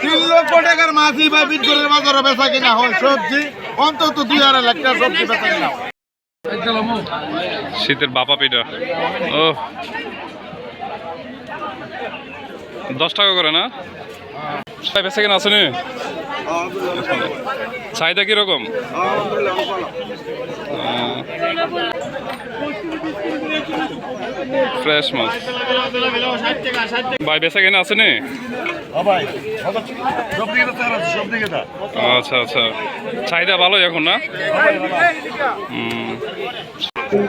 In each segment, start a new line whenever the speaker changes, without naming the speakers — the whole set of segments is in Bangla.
তিন লক্ষ টাকার মাছই বা বিদ্যুতের বাজারে বেচা কিনা হয় সবজি অন্তত দুই আড়াই লাখ টাকা সবজি বেচা কিনা
শীতের বাপা পিঠা। ও। দশ টাকা করে না? বেঁচে কেন আসেনি চাহিদা কীরকম? ফ্রেশ মাছ। ভাই, বেঁচে কেন আসেনি আচ্ছা আচ্ছা। চাহিদা ভালোই এখন, না।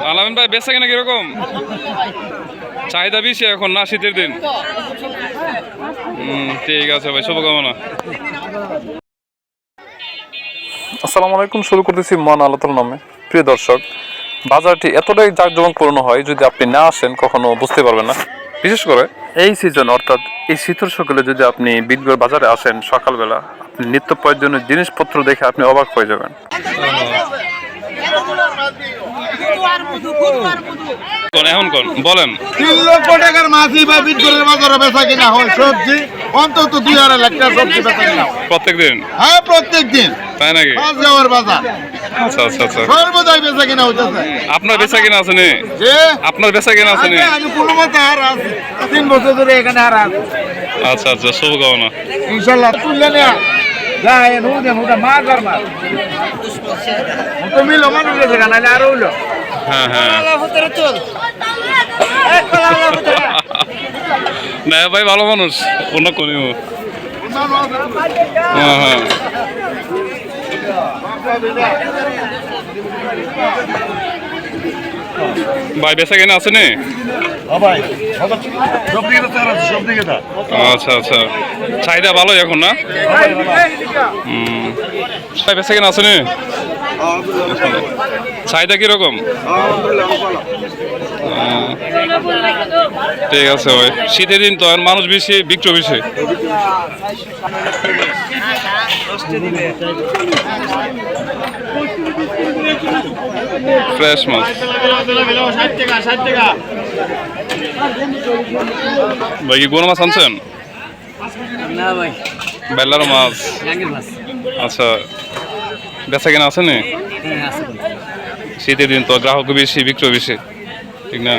আলামিন ভাই, বেচা কেনা কীরকম? চাহিদা বেশি এখন, না, শীতের দিন? ঠিক আছে ভাই, শুভকামনা।
আসসালামু আলাইকুম, শুরু করতেছি মন আলোচনা নামে। প্রিয় দর্শক বাজারটি এতটাই জাঁকজমকপূর্ণ হয় যদি আপনি না আসেন কখনো বুঝতে পারবেন না। বিশেষ করে এই সিজন অর্থাৎ এই শীতের সকালে যদি আপনি বিদগড় বাজারে আসেন সকালবেলা আপনি নিত্য প্রয়োজনীয় জিনিসপত্র দেখে আপনি অবাক হয়ে যাবেন।
এখন কোন? বলেন।
তিন লক্ষ টাকার মাছই বা বিদ্যুতের বাজারে বেচা কিনা হয় সবজি। অন্তত দুই আড়াই লাখ টাকা সবজি বেচা কিনা।
প্রত্যেক দিন
হ্যাঁ প্রত্যেক দিন
তাই নাকি?
পাঁচ যাওয়ার বাজার।
আচ্ছা আচ্ছা আচ্ছা।
সর্বদাই বেচা কিনা হইতেছে।
আপনার বেচা কেনা আসেনি
যে?
আপনার বেচা কেনা আসেনি
আগে আমি কোনো মতে আর আছি। তিন বছর ধরে এখানে আর আছি।
আচ্ছা আচ্ছা শুভকামনা
ইনশাল্লাহ তুললে নো দেন ওটা মাছ আর মাছ তো মিলো মানুষ গেছে নাহলে আরও হইল।
হ্যাঁ হ্যাঁ। না ভাই ভালো মানুষ অন্য কোনি। হ্যাঁ হ্যাঁ। ভাই বেচা কেনা আসেনি আচ্ছা আচ্ছা। চাহিদা ভালোই এখন না? হুম। ভাই বেচা কেনা আসেনি চাহিদা কীরকম? ঠিক আছে ভাই। শীতের দিন তো আর মানুষ বেশি বিক্রি বেশি। ফ্রেশ মাছ। ভাই কি কোনো মাছ আনছেন? বেলার মাছ। আচ্ছা। বেচা কেনা আছে নি?
হ্যাঁ।
শীতের দিন তো গ্রাহক বেশি বিক্রি বেশি, ঠিক না?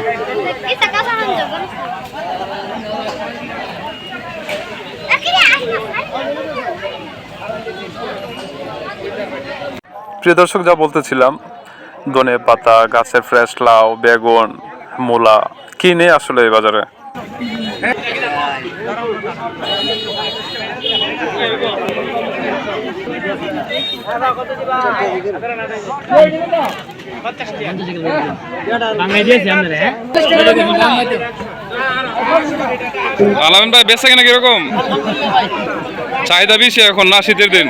প্রিয় দর্শক, যা বলতেছিলাম, ধনে পাতা, গাছের ফ্রেশ লাউ, বেগুন, মূলা, কি নেই আসলে এই বাজারে?
আলামিন ভাই বেচা কেনা কীরকম? চাহিদা বেশি এখন না শীতের দিন?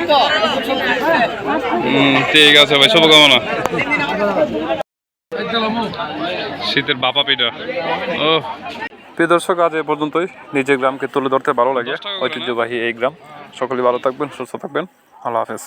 ঠিক আছে ভাই শুভকামনা। শীতের বাপা পিঠা ও
প্রিয় দর্শক আজ এ পর্যন্তই। নিজের গ্রামকে তুলে ধরতে ভালো লাগে? ঐতিহ্যবাহী এই গ্রাম। সকলে ভালো থাকবেন সুস্থ থাকবেন। আল্লাহ হাফেজ।